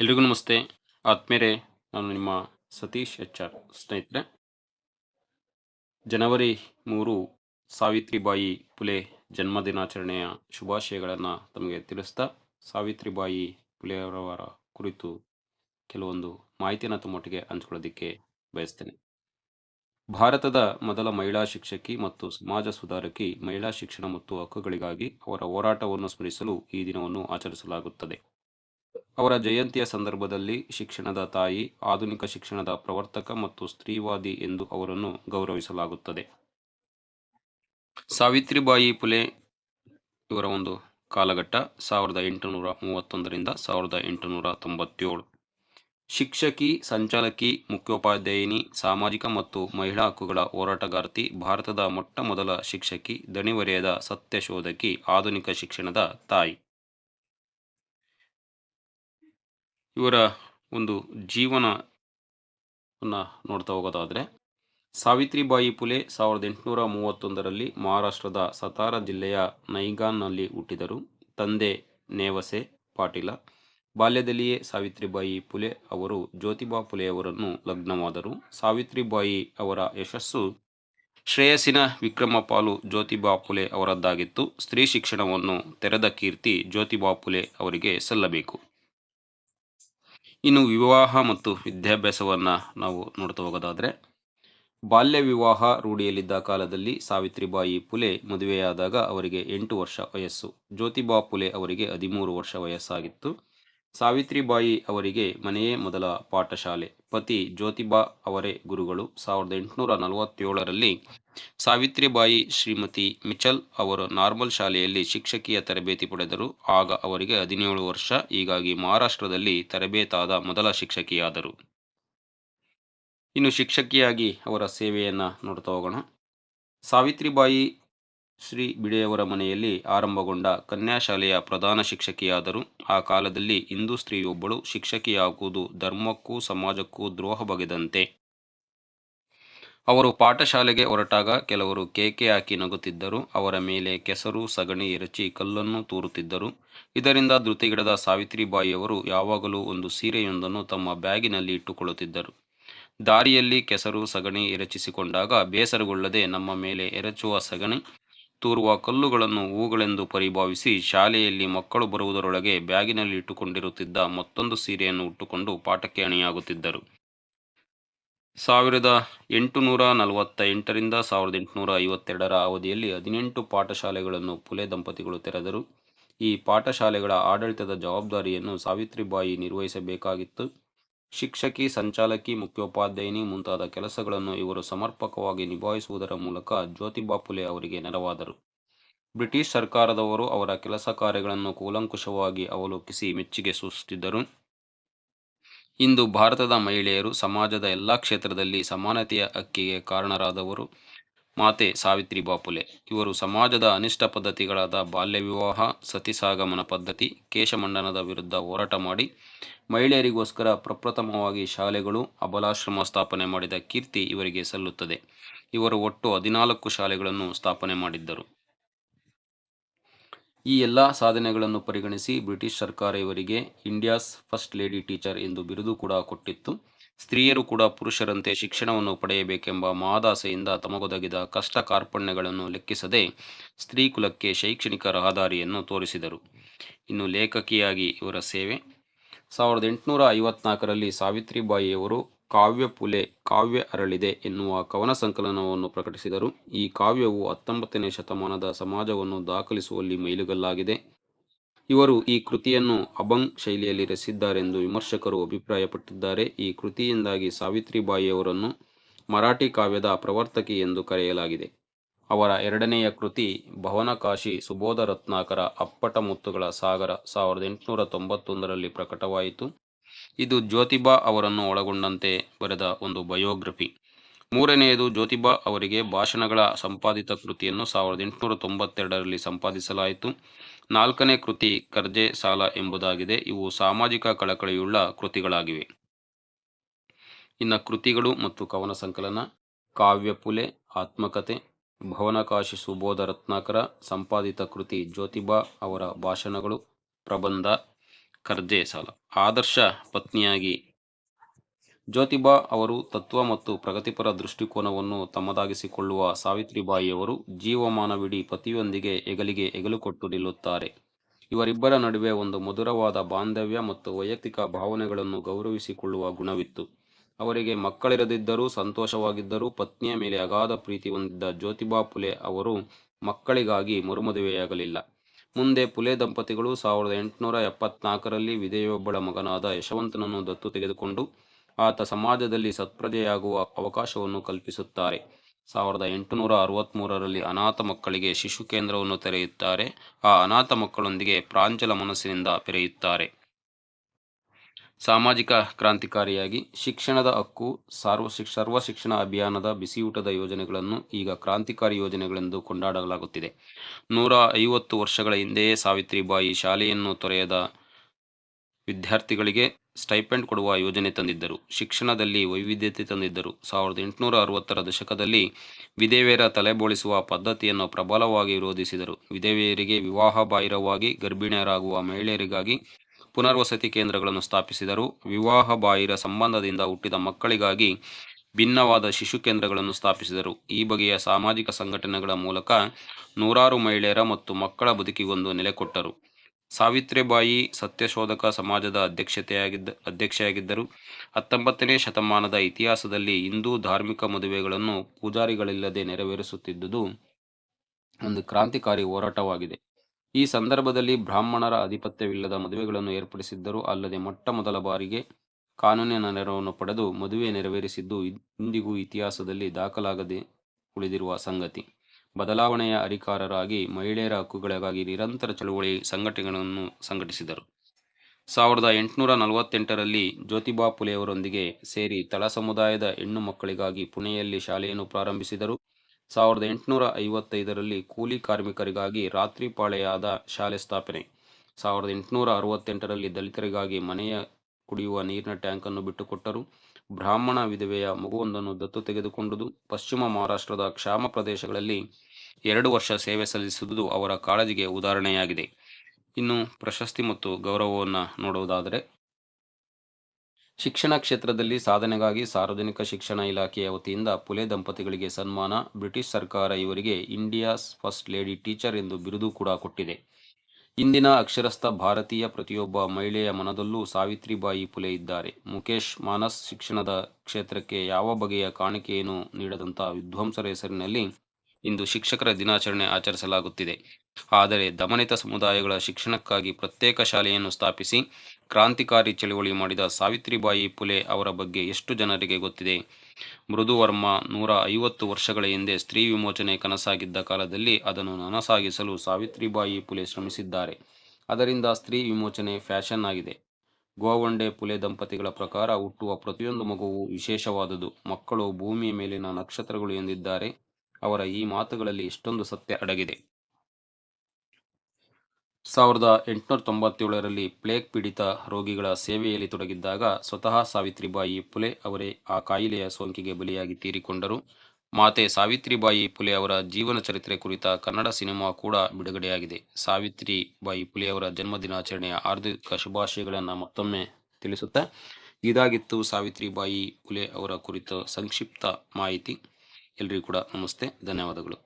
ಎಲ್ರಿಗೂ ನಮಸ್ತೆ. ಆತ್ಮೇರೆ ನಾನು ನಿಮ್ಮ ಸತೀಶ್ ಎಚ್ ಆರ್ ಸ್ನೇಹಿತರೆ. ಜನವರಿ ಮೂರು ಸಾವಿತ್ರಿಬಾಯಿ ಪುಲೆ ಜನ್ಮದಿನಾಚರಣೆಯ ಶುಭಾಶಯಗಳನ್ನು ತಮಗೆ ತಿಳಿಸ್ತಾ ಸಾವಿತ್ರಿಬಾಯಿ ಪುಲೆಯವರವರ ಕುರಿತು ಕೆಲವೊಂದು ಮಾಹಿತಿಯನ್ನು ತಮ್ಮೊಟ್ಟಿಗೆ ಹಂಚ್ಕೊಳ್ಳೋದಕ್ಕೆ ಬಯಸ್ತೇನೆ. ಭಾರತದ ಮೊದಲ ಮಹಿಳಾ ಶಿಕ್ಷಕಿ ಮತ್ತು ಸಮಾಜ ಸುಧಾರಕಿ, ಮಹಿಳಾ ಶಿಕ್ಷಣ ಮತ್ತು ಹಕ್ಕುಗಳಿಗಾಗಿ ಅವರ ಹೋರಾಟವನ್ನು ಸ್ಮರಿಸಲು ಈ ದಿನವನ್ನು ಆಚರಿಸಲಾಗುತ್ತದೆ. ಅವರ ಜಯಂತಿಯ ಸಂದರ್ಭದಲ್ಲಿ ಶಿಕ್ಷಣದ ತಾಯಿ, ಆಧುನಿಕ ಶಿಕ್ಷಣದ ಪ್ರವರ್ತಕ ಮತ್ತು ಸ್ತ್ರೀವಾದಿ ಎಂದು ಅವರನ್ನು ಗೌರವಿಸಲಾಗುತ್ತದೆ. ಸಾವಿತ್ರಿಬಾಯಿ ಪುಲೆ ಇವರ ಒಂದು ಕಾಲಘಟ್ಟ ಸಾವಿರದ ಎಂಟುನೂರ ಮೂವತ್ತೊಂದರಿಂದ ಸಾವಿರದ ಎಂಟುನೂರ ತೊಂಬತ್ತೇಳು. ಶಿಕ್ಷಕಿ, ಸಂಚಾಲಕಿ, ಮುಖ್ಯೋಪಾಧ್ಯಾಯಿನಿ, ಸಾಮಾಜಿಕ ಮತ್ತು ಮಹಿಳಾ ಹಕ್ಕುಗಳ ಹೋರಾಟಗಾರ್ತಿ, ಭಾರತದ ಮೊಟ್ಟ ಮೊದಲ ಶಿಕ್ಷಕಿ, ದಣಿವರೆಯದ ಸತ್ಯಶೋಧಕಿ, ಆಧುನಿಕ ಶಿಕ್ಷಣದ ತಾಯಿ. ಇವರ ಒಂದು ಜೀವನವನ್ನು ನೋಡ್ತಾ ಹೋಗೋದಾದರೆ, ಸಾವಿತ್ರಿಬಾಯಿ ಪುಲೆ ಸಾವಿರದ ಎಂಟುನೂರ ಮೂವತ್ತೊಂದರಲ್ಲಿ ಮಹಾರಾಷ್ಟ್ರದ ಸತಾರಾ ಜಿಲ್ಲೆಯ ನೈಗಾನ್ನಲ್ಲಿ ಹುಟ್ಟಿದರು. ತಂದೆ ನೇವಸೆ ಪಾಟೀಲ. ಬಾಲ್ಯದಲ್ಲಿಯೇ ಸಾವಿತ್ರಿಬಾಯಿ ಪುಲೆ ಅವರು ಜ್ಯೋತಿಬಾ ಪುಲೆಯವರನ್ನು ಲಗ್ನವಾದರು. ಸಾವಿತ್ರಿಬಾಯಿ ಅವರ ಯಶಸ್ಸು ಶ್ರೇಯಸ್ಸಿನ ವಿಕ್ರಮ ಪಾಲು ಜ್ಯೋತಿಬಾ ಪುಲೆ ಅವರದ್ದಾಗಿತ್ತು. ಸ್ತ್ರೀ ಶಿಕ್ಷಣವನ್ನು ತೆರೆದ ಕೀರ್ತಿ ಜ್ಯೋತಿಬಾ ಪುಲೆ ಅವರಿಗೆ ಸಲ್ಲಬೇಕು. ಇನ್ನು ವಿವಾಹ ಮತ್ತು ವಿದ್ಯಾಭ್ಯಾಸವನ್ನು ನಾವು ನೋಡ್ತಾ ಹೋಗೋದಾದರೆ, ಬಾಲ್ಯ ವಿವಾಹ ರೂಢಿಯಲ್ಲಿದ್ದ ಕಾಲದಲ್ಲಿ ಸಾವಿತ್ರಿಬಾಯಿ ಪುಲೆ ಮದುವೆಯಾದಾಗ ಅವರಿಗೆ ಎಂಟು ವರ್ಷ ವಯಸ್ಸು. ಜ್ಯೋತಿಬಾ ಪುಲೆ ಅವರಿಗೆ ಹದಿಮೂರು ವರ್ಷ ವಯಸ್ಸಾಗಿತ್ತು. ಸಾವಿತ್ರಿಬಾಯಿ ಅವರಿಗೆ ಮನೆಯೇ ಮೊದಲ ಪಾಠಶಾಲೆ. ಪತಿ ಜ್ಯೋತಿಬಾ ಅವರೇ ಗುರುಗಳು. ಸಾವಿರದ ಎಂಟುನೂರ ನಲವತ್ತೇಳರಲ್ಲಿ ಸಾವಿತ್ರಿಬಾಯಿ ಶ್ರೀಮತಿ ಮಿಚಲ್ ಅವರು ನಾರ್ಮಲ್ ಶಾಲೆಯಲ್ಲಿ ಶಿಕ್ಷಕಿಯ ತರಬೇತಿ ಪಡೆದರು. ಆಗ ಅವರಿಗೆ ಹದಿನೇಳು ವರ್ಷ. ಹೀಗಾಗಿ ಮಹಾರಾಷ್ಟ್ರದಲ್ಲಿ ತರಬೇತಾದ ಮೊದಲ ಶಿಕ್ಷಕಿಯಾದರು. ಇನ್ನು ಶಿಕ್ಷಕಿಯಾಗಿ ಅವರ ಸೇವೆಯನ್ನು ನೋಡ್ತಾ ಹೋಗೋಣ. ಸಾವಿತ್ರಿಬಾಯಿ ಶ್ರೀ ಬಿಡೆಯವರ ಮನೆಯಲ್ಲಿ ಆರಂಭಗೊಂಡ ಕನ್ಯಾಶಾಲೆಯ ಪ್ರಧಾನ ಶಿಕ್ಷಕಿಯಾದರು. ಆ ಕಾಲದಲ್ಲಿ ಹಿಂದೂ ಸ್ತ್ರೀಯೊಬ್ಬಳು ಶಿಕ್ಷಕಿಯಾಗುವುದು ಧರ್ಮಕ್ಕೂ ಸಮಾಜಕ್ಕೂ ದ್ರೋಹ ಬಗೆದಂತೆ. ಅವರು ಪಾಠಶಾಲೆಗೆ ಹೊರಟಾಗ ಕೆಲವರು ಕೇಕೆ ಹಾಕಿ ನಗುತ್ತಿದ್ದರು. ಅವರ ಮೇಲೆ ಕೆಸರು, ಸಗಣಿ ಎರಚಿ ಕಲ್ಲನ್ನು ತೂರುತ್ತಿದ್ದರು. ಇದರಿಂದ ಧೃತಿಗಿಡದ ಸಾವಿತ್ರಿಬಾಯಿಯವರು ಯಾವಾಗಲೂ ಒಂದು ಸೀರೆಯೊಂದನ್ನು ತಮ್ಮ ಬ್ಯಾಗಿನಲ್ಲಿ ಇಟ್ಟುಕೊಳ್ಳುತ್ತಿದ್ದರು. ದಾರಿಯಲ್ಲಿ ಕೆಸರು, ಸಗಣಿ ಎರಚಿಸಿಕೊಂಡಾಗ ಬೇಸರಗೊಳ್ಳದೆ ನಮ್ಮ ಮೇಲೆ ಎರಚುವ ಸಗಣಿ ತೂರುವ ಕಲ್ಲುಗಳನ್ನು ಹೂಗಳೆಂದು ಪರಿಭಾವಿಸಿ ಶಾಲೆಯಲ್ಲಿ ಮಕ್ಕಳು ಬರುವುದರೊಳಗೆ ಬ್ಯಾಗಿನಲ್ಲಿ ಇಟ್ಟುಕೊಂಡಿರುತ್ತಿದ್ದ ಮತ್ತೊಂದು ಸೀರೆಯನ್ನು ಉಟ್ಟುಕೊಂಡು ಪಾಠಕ್ಕೆ ಅಣಿಯಾಗುತ್ತಿದ್ದರು. ಸಾವಿರದ ಎಂಟುನೂರ ನಲವತ್ತ ಎಂಟರಿಂದ ಸಾವಿರದ ಎಂಟುನೂರ ಐವತ್ತೆರಡರ ಅವಧಿಯಲ್ಲಿ ಹದಿನೆಂಟು ಪಾಠಶಾಲೆಗಳನ್ನು ಪುಲೆ ದಂಪತಿಗಳು ತೆರೆದರು. ಈ ಪಾಠಶಾಲೆಗಳ ಆಡಳಿತದ ಜವಾಬ್ದಾರಿಯನ್ನು ಸಾವಿತ್ರಿಬಾಯಿ ನಿರ್ವಹಿಸಬೇಕಾಗಿತ್ತು. ಶಿಕ್ಷಕಿ, ಸಂಚಾಲಕಿ, ಮುಖ್ಯೋಪಾಧ್ಯಾಯಿನಿ ಮುಂತಾದ ಕೆಲಸಗಳನ್ನು ಇವರು ಸಮರ್ಪಕವಾಗಿ ನಿಭಾಯಿಸುವುದರ ಮೂಲಕ ಜ್ಯೋತಿಬಾ ಫುಲೆ ಅವರಿಗೆ ನೆರವಾದರು. ಬ್ರಿಟಿಷ್ ಸರ್ಕಾರದವರು ಅವರ ಕೆಲಸ ಕಾರ್ಯಗಳನ್ನು ಕೂಲಂಕುಷವಾಗಿ ಅವಲೋಕಿಸಿ ಮೆಚ್ಚುಗೆ ಸೂಚಿಸುತ್ತಿದ್ದರು. ಇಂದು ಭಾರತದ ಮಹಿಳೆಯರು ಸಮಾಜದ ಎಲ್ಲ ಕ್ಷೇತ್ರದಲ್ಲಿ ಸಮಾನತೆಯ ಹಕ್ಕಿಗೆ ಕಾರಣರಾದವರು. ಮಾತೆ ಸಾವಿತ್ರಿ ಬಾಪುಲೆ. ಇವರು ಸಮಾಜದ ಅನಿಷ್ಟ ಪದ್ಧತಿಗಳಾದ ಬಾಲ್ಯ ವಿವಾಹ ಸತಿಸಾಗಮನ ಪದ್ಧತಿ, ಕೇಶಮಂಡನದ ವಿರುದ್ಧ ಹೋರಾಟ ಮಾಡಿ ಮಹಿಳೆಯರಿಗೋಸ್ಕರ ಪ್ರಪ್ರಥಮವಾಗಿ ಶಾಲೆಗಳು, ಅಬಲಾಶ್ರಮ ಸ್ಥಾಪನೆ ಮಾಡಿದ ಕೀರ್ತಿ ಇವರಿಗೆ ಸಲ್ಲುತ್ತದೆ. ಇವರು ಒಟ್ಟು ಹದಿನಾಲ್ಕು ಶಾಲೆಗಳನ್ನು ಸ್ಥಾಪನೆ ಮಾಡಿದ್ದರು. ಈ ಎಲ್ಲ ಸಾಧನೆಗಳನ್ನು ಪರಿಗಣಿಸಿ ಬ್ರಿಟಿಷ್ ಸರ್ಕಾರ ಇವರಿಗೆ ಇಂಡಿಯಾಸ್ ಫಸ್ಟ್ ಲೇಡಿ ಟೀಚರ್ ಎಂದು ಬಿರುದು ಕೂಡ ಕೊಟ್ಟಿತ್ತು. ಸ್ತ್ರೀಯರು ಕೂಡ ಪುರುಷರಂತೆ ಶಿಕ್ಷಣವನ್ನು ಪಡೆಯಬೇಕೆಂಬ ಮಾದಾಸೆಯಿಂದ ತಮಗೊದಗಿದ ಕಷ್ಟ ಕಾರ್ಪಣ್ಯಗಳನ್ನು ಲೆಕ್ಕಿಸದೆ ಸ್ತ್ರೀ ಕುಲಕ್ಕೆ ಶೈಕ್ಷಣಿಕ ರಹದಾರಿಯನ್ನು ತೋರಿಸಿದರು. ಇನ್ನು ಲೇಖಕಿಯಾಗಿ ಇವರ ಸೇವೆ. ಸಾವಿರದ ಎಂಟುನೂರ ಐವತ್ನಾಲ್ಕರಲ್ಲಿ ಸಾವಿತ್ರಿಬಾಯಿಯವರು ಕಾವ್ಯ ಪುಲೆ ಕಾವ್ಯ ಅರಳಿದೆ ಎನ್ನುವ ಕವನ ಸಂಕಲನವನ್ನು ಪ್ರಕಟಿಸಿದರು. ಈ ಕಾವ್ಯವು ಹತ್ತೊಂಬತ್ತನೇ ಶತಮಾನದ ಸಮಾಜವನ್ನು ದಾಖಲಿಸುವಲ್ಲಿ ಮೈಲುಗಲ್ಲಾಗಿದೆ. ಇವರು ಈ ಕೃತಿಯನ್ನು ಅಭಂಗ್ ಶೈಲಿಯಲ್ಲಿ ರಚಿಸಿದ್ದಾರೆಂದು ವಿಮರ್ಶಕರು ಅಭಿಪ್ರಾಯಪಟ್ಟಿದ್ದಾರೆ. ಈ ಕೃತಿಯಿಂದಾಗಿ ಸಾವಿತ್ರಿಬಾಯಿಯವರನ್ನು ಮರಾಠಿ ಕಾವ್ಯದ ಪ್ರವರ್ತಕಿ ಎಂದು ಕರೆಯಲಾಗಿದೆ. ಅವರ ಎರಡನೆಯ ಕೃತಿ ಭವನಕಾಶಿ ಸುಬೋಧ ರತ್ನಾಕರ ಅಪ್ಪಟ ಮುತ್ತುಗಳ ಸಾಗರ ಸಾವಿರದ ಎಂಟುನೂರ ತೊಂಬತ್ತೊಂದರಲ್ಲಿ ಪ್ರಕಟವಾಯಿತು. ಇದು ಜ್ಯೋತಿಬಾ ಅವರನ್ನು ಒಳಗೊಂಡಂತೆ ಬರೆದ ಒಂದು ಬಯೋಗ್ರಫಿ. ಮೂರನೆಯದು ಜ್ಯೋತಿಬಾ ಅವರಿಗೆ ಭಾಷಣಗಳ ಸಂಪಾದಿತ ಕೃತಿಯನ್ನು ಸಾವಿರದ ಎಂಟುನೂರ ತೊಂಬತ್ತೆರಡರಲ್ಲಿ ಸಂಪಾದಿಸಲಾಯಿತು. ನಾಲ್ಕನೇ ಕೃತಿ ಕರ್ಜೆ ಸಾಲ ಎಂಬುದಾಗಿದೆ. ಇವು ಸಾಮಾಜಿಕ ಕಳಕಳಿಯುಳ್ಳ ಕೃತಿಗಳಾಗಿವೆ. ಇನ್ನ ಕೃತಿಗಳು ಮತ್ತು ಕವನ ಸಂಕಲನ ಕಾವ್ಯಪುಲೆ ಆತ್ಮಕತೆ, ಭವನಕಾಶಿ ಸುಬೋಧ ರತ್ನಾಕರ, ಸಂಪಾದಿತ ಕೃತಿ ಜ್ಯೋತಿಬಾ ಅವರ ಭಾಷಣಗಳು, ಪ್ರಬಂಧ, ಕರ್ಜೆ ಸಾಲ. ಆದರ್ಶ ಪತ್ನಿಯಾಗಿ ಜ್ಯೋತಿಬಾ ಅವರು ತತ್ವ ಮತ್ತು ಪ್ರಗತಿಪರ ದೃಷ್ಟಿಕೋನವನ್ನು ತಮ್ಮದಾಗಿಸಿಕೊಳ್ಳುವ ಸಾವಿತ್ರಿಬಾಯಿಯವರು ಜೀವಮಾನವಿಡೀ ಪತಿಯೊಂದಿಗೆ ಹೆಗಲಿಗೆ ಹೆಗಲು ಕೊಟ್ಟು ನಿಲ್ಲುತ್ತಾರೆ. ಇವರಿಬ್ಬರ ನಡುವೆ ಒಂದು ಮಧುರವಾದ ಬಾಂಧವ್ಯ ಮತ್ತು ವೈಯಕ್ತಿಕ ಭಾವನೆಗಳನ್ನು ಗೌರವಿಸಿಕೊಳ್ಳುವ ಗುಣವಿತ್ತು. ಅವರಿಗೆ ಮಕ್ಕಳಿರದಿದ್ದರೂ ಸಂತೋಷವಾಗಿದ್ದರೂ ಪತ್ನಿಯ ಮೇಲೆ ಅಗಾಧ ಪ್ರೀತಿ ಹೊಂದಿದ್ದ ಜ್ಯೋತಿಬಾ ಪುಲೆ ಅವರು ಮಕ್ಕಳಿಗಾಗಿ ಮರುಮದುವೆಯಾಗಲಿಲ್ಲ. ಮುಂದೆ ಪುಲೆ ದಂಪತಿಗಳು ಸಾವಿರದ ಎಂಟುನೂರ ಎಪ್ಪತ್ನಾಲ್ಕರಲ್ಲಿ ವಿಧೆಯೊಬ್ಬಳ ಮಗನಾದ ಯಶವಂತನನ್ನು ದತ್ತು ತೆಗೆದುಕೊಂಡು ಆತ ಸಮಾಜದಲ್ಲಿ ಸತ್ಪ್ರಜೆಯಾಗುವ ಅವಕಾಶವನ್ನು ಕಲ್ಪಿಸುತ್ತಾರೆ. ಸಾವಿರದ ಎಂಟುನೂರ ಅರವತ್ತ್ಮೂರರಲ್ಲಿ ಅನಾಥ ಮಕ್ಕಳಿಗೆ ಶಿಶು ಕೇಂದ್ರವನ್ನು ತೆರೆಯುತ್ತಾರೆ. ಆ ಅನಾಥ ಮಕ್ಕಳೊಂದಿಗೆ ಪ್ರಾಂಜಲ ಮನಸ್ಸಿನಿಂದ ಬೆರೆಯುತ್ತಾರೆ. ಸಾಮಾಜಿಕ ಕ್ರಾಂತಿಕಾರಿಯಾಗಿ ಶಿಕ್ಷಣದ ಹಕ್ಕು, ಸಾರ್ವ ಶಿಕ್ ಸರ್ವ ಶಿಕ್ಷಣ ಅಭಿಯಾನದ ಬಿಸಿಯೂಟದ ಯೋಜನೆಗಳನ್ನು ಈಗ ಕ್ರಾಂತಿಕಾರಿ ಯೋಜನೆಗಳೆಂದು ಕೊಂಡಾಡಲಾಗುತ್ತಿದೆ. ನೂರ ಐವತ್ತು ವರ್ಷಗಳ ಹಿಂದೆಯೇ ಸಾವಿತ್ರಿಬಾಯಿ ಶಾಲೆಯನ್ನು ತೊರೆಯದ ವಿದ್ಯಾರ್ಥಿಗಳಿಗೆ ಸ್ಟೈಪೆಂಡ್ ಕೊಡುವ ಯೋಜನೆ ತಂದಿದ್ದರು. ಶಿಕ್ಷಣದಲ್ಲಿ ವೈವಿಧ್ಯತೆ ತಂದಿದ್ದರು. ಸಾವಿರದ ಎಂಟುನೂರ ಅರವತ್ತರ ದಶಕದಲ್ಲಿ ವಿಧೇವೇರ ತಲೆಬೋಳಿಸುವ ಪದ್ಧತಿಯನ್ನು ಪ್ರಬಲವಾಗಿ ವಿರೋಧಿಸಿದರು. ವಿಧೇವೆಯರಿಗೆ ವಿವಾಹ ಬಾಹಿರವಾಗಿ ಗರ್ಭಿಣಿಯರಾಗುವ ಮಹಿಳೆಯರಿಗಾಗಿ ಪುನರ್ವಸತಿ ಕೇಂದ್ರಗಳನ್ನು ಸ್ಥಾಪಿಸಿದರು. ವಿವಾಹ ಬಾಹಿರ ಸಂಬಂಧದಿಂದ ಹುಟ್ಟಿದ ಮಕ್ಕಳಿಗಾಗಿ ಭಿನ್ನವಾದ ಶಿಶು ಕೇಂದ್ರಗಳನ್ನು ಸ್ಥಾಪಿಸಿದರು. ಈ ಬಗೆಯ ಸಾಮಾಜಿಕ ಸಂಘಟನೆಗಳ ಮೂಲಕ ನೂರಾರು ಮಹಿಳೆಯರ ಮತ್ತು ಮಕ್ಕಳ ಬದುಕಿಗೊಂದು ನೆಲೆಕೊಟ್ಟರು. ಸಾವಿತ್ರಿಬಾಯಿ ಸತ್ಯಶೋಧಕ ಸಮಾಜದ ಅಧ್ಯಕ್ಷತೆಯಾಗಿದ್ದ, ಅಧ್ಯಕ್ಷೆಯಾಗಿದ್ದರು. ಹತ್ತೊಂಬತ್ತನೇ ಶತಮಾನದ ಇತಿಹಾಸದಲ್ಲಿ ಹಿಂದೂ ಧಾರ್ಮಿಕ ಮದುವೆಗಳನ್ನು ಪೂಜಾರಿಗಳಿಲ್ಲದೆ ನೆರವೇರಿಸುತ್ತಿದ್ದುದು ಒಂದು ಕ್ರಾಂತಿಕಾರಿ ಹೋರಾಟವಾಗಿದೆ. ಈ ಸಂದರ್ಭದಲ್ಲಿ ಬ್ರಾಹ್ಮಣರ ಆಧಿಪತ್ಯವಿಲ್ಲದ ಮದುವೆಗಳನ್ನು ಏರ್ಪಡಿಸಿದ್ದರು ಅಲ್ಲದೆ ಮೊಟ್ಟ ಮೊದಲ ಬಾರಿಗೆ ಕಾನೂನಿನ ನೆರವನ್ನು ಪಡೆದು ಮದುವೆ ನೆರವೇರಿಸಿದ್ದು ಇಂದಿಗೂ ಇತಿಹಾಸದಲ್ಲಿ ದಾಖಲಾಗದೆ ಉಳಿದಿರುವ ಸಂಗತಿ. ಬದಲಾವಣೆಯ ಅಧಿಕಾರರಾಗಿ ಮಹಿಳೆಯರ ಹಕ್ಕುಗಳಿಗಾಗಿ ನಿರಂತರ ಚಳುವಳಿ ಸಂಘಟನೆಗಳನ್ನು ಸಂಘಟಿಸಿದರು. ಸಾವಿರದ ಎಂಟುನೂರ ನಲವತ್ತೆಂಟರಲ್ಲಿ ಜ್ಯೋತಿಬಾ ಫುಲೆಯವರೊಂದಿಗೆ ಸೇರಿ ತಳ ಸಮುದಾಯದ ಹೆಣ್ಣು ಮಕ್ಕಳಿಗಾಗಿ ಪುಣೆಯಲ್ಲಿ ಶಾಲೆಯನ್ನು ಪ್ರಾರಂಭಿಸಿದರು. ಸಾವಿರದ ಎಂಟುನೂರ ಐವತ್ತೈದರಲ್ಲಿ ಕೂಲಿ ಕಾರ್ಮಿಕರಿಗಾಗಿ ರಾತ್ರಿ ಪಾಳೆಯಾದ ಶಾಲೆ ಸ್ಥಾಪನೆ. ಸಾವಿರದ ಎಂಟುನೂರ ಅರವತ್ತೆಂಟರಲ್ಲಿ ದಲಿತರಿಗಾಗಿ ಮನೆಯ ಕುಡಿಯುವ ನೀರಿನ ಟ್ಯಾಂಕನ್ನು ಬಿಟ್ಟುಕೊಟ್ಟರು. ಬ್ರಾಹ್ಮಣ ವಿಧವೆಯ ಮಗುವೊಂದನ್ನು ದತ್ತು ತೆಗೆದುಕೊಂಡುದು. ಪಶ್ಚಿಮ ಮಹಾರಾಷ್ಟ್ರದ ಕ್ಷಾಮ ಪ್ರದೇಶಗಳಲ್ಲಿ ಎರಡು ವರ್ಷ ಸೇವೆ ಸಲ್ಲಿಸುವುದು ಅವರ ಕಾಳಜಿಗೆ ಉದಾಹರಣೆಯಾಗಿದೆ. ಇನ್ನು ಪ್ರಶಸ್ತಿ ಮತ್ತು ಗೌರವವನ್ನು ನೋಡುವುದಾದರೆ, ಶಿಕ್ಷಣ ಕ್ಷೇತ್ರದಲ್ಲಿ ಸಾಧನೆಗಾಗಿ ಸಾರ್ವಜನಿಕ ಶಿಕ್ಷಣ ಇಲಾಖೆಯ ವತಿಯಿಂದ ಪುಲೆ ದಂಪತಿಗಳಿಗೆ ಸನ್ಮಾನ, ಬ್ರಿಟಿಷ್ ಸರ್ಕಾರ ಇವರಿಗೆ ಇಂಡಿಯಾಸ್ ಫಸ್ಟ್ ಲೇಡಿ ಟೀಚರ್ ಎಂದು ಬಿರುದು ಕೂಡ ಕೊಟ್ಟಿದೆ. ಇಂದಿನ ಅಕ್ಷರಸ್ಥ ಭಾರತೀಯ ಪ್ರತಿಯೊಬ್ಬ ಮಹಿಳೆಯ ಮನದಲ್ಲೂ ಸಾವಿತ್ರಿಬಾಯಿ ಪುಲೆ ಇದ್ದಾರೆ. ಮುಖೇಶ್ ಮಾನಸ್ ಶಿಕ್ಷಣದ ಕ್ಷೇತ್ರಕ್ಕೆ ಯಾವ ಬಗೆಯ ಕಾಣಿಕೆಯನ್ನು ನೀಡದಂಥ ವಿದ್ವಾಂಸರ ಹೆಸರಿನಲ್ಲಿ ಇಂದು ಶಿಕ್ಷಕರ ದಿನಾಚರಣೆ ಆಚರಿಸಲಾಗುತ್ತಿದೆ. ಆದರೆ ದಮನಿತ ಸಮುದಾಯಗಳ ಶಿಕ್ಷಣಕ್ಕಾಗಿ ಪ್ರತ್ಯೇಕ ಶಾಲೆಯನ್ನು ಸ್ಥಾಪಿಸಿ ಕ್ರಾಂತಿಕಾರಿ ಚಳುವಳಿ ಮಾಡಿದ ಸಾವಿತ್ರಿಬಾಯಿ ಪುಲೆ ಅವರ ಬಗ್ಗೆ ಎಷ್ಟು ಜನರಿಗೆ ಗೊತ್ತಿದೆ? ಮೃದುವರ್ಮ ನೂರ ಐವತ್ತು ವರ್ಷಗಳ ಹಿಂದೆ ಸ್ತ್ರೀ ವಿಮೋಚನೆ ಕನಸಾಗಿದ್ದ ಕಾಲದಲ್ಲಿ ಅದನ್ನು ನನಸಾಗಿಸಲು ಸಾವಿತ್ರಿಬಾಯಿ ಪುಲೆ ಶ್ರಮಿಸಿದ್ದಾರೆ. ಅದರಿಂದ ಸ್ತ್ರೀ ವಿಮೋಚನೆ ಫ್ಯಾಷನ್ ಆಗಿದೆ. ಗೋವಂಡೆ ಪುಲೆ ದಂಪತಿಗಳ ಪ್ರಕಾರ ಹುಟ್ಟುವ ಪ್ರತಿಯೊಂದು ಮಗುವು ವಿಶೇಷವಾದುದು. ಮಕ್ಕಳು ಭೂಮಿಯ ಮೇಲಿನ ನಕ್ಷತ್ರಗಳು ಎಂದಿದ್ದಾರೆ. ಅವರ ಈ ಮಾತುಗಳಲ್ಲಿ ಇಷ್ಟೊಂದು ಸತ್ಯ ಅಡಗಿದೆ. ಸಾವಿರದ ಎಂಟುನೂರ ತೊಂಬತ್ತೇಳರಲ್ಲಿ ಪ್ಲೇಗ್ ಪೀಡಿತ ರೋಗಿಗಳ ಸೇವೆಯಲ್ಲಿ ತೊಡಗಿದ್ದಾಗ ಸ್ವತಃ ಸಾವಿತ್ರಿಬಾಯಿ ಪುಲೆ ಅವರೇ ಆ ಕಾಯಿಲೆಯ ಸೋಂಕಿಗೆ ಬಲಿಯಾಗಿ ತೀರಿಕೊಂಡರು. ಮಾತೆ ಸಾವಿತ್ರಿಬಾಯಿ ಪುಲೆ ಅವರ ಜೀವನ ಚರಿತ್ರೆ ಕುರಿತ ಕನ್ನಡ ಸಿನಿಮಾ ಕೂಡ ಬಿಡುಗಡೆಯಾಗಿದೆ. ಸಾವಿತ್ರಿಬಾಯಿ ಪುಲೆ ಅವರ ಜನ್ಮ ದಿನಾಚರಣೆಯ ಹಾರ್ದಿಕ ಶುಭಾಶಯಗಳನ್ನು ಮತ್ತೊಮ್ಮೆ ತಿಳಿಸುತ್ತಾ ಇದಾಗಿತ್ತು ಸಾವಿತ್ರಿಬಾಯಿ ಪುಲೆ ಅವರ ಕುರಿತ ಸಂಕ್ಷಿಪ್ತ ಮಾಹಿತಿ. ಎಲ್ರಿಗೂ ಕೂಡ ನಮಸ್ತೆ ಧನ್ಯವಾದಗಳು.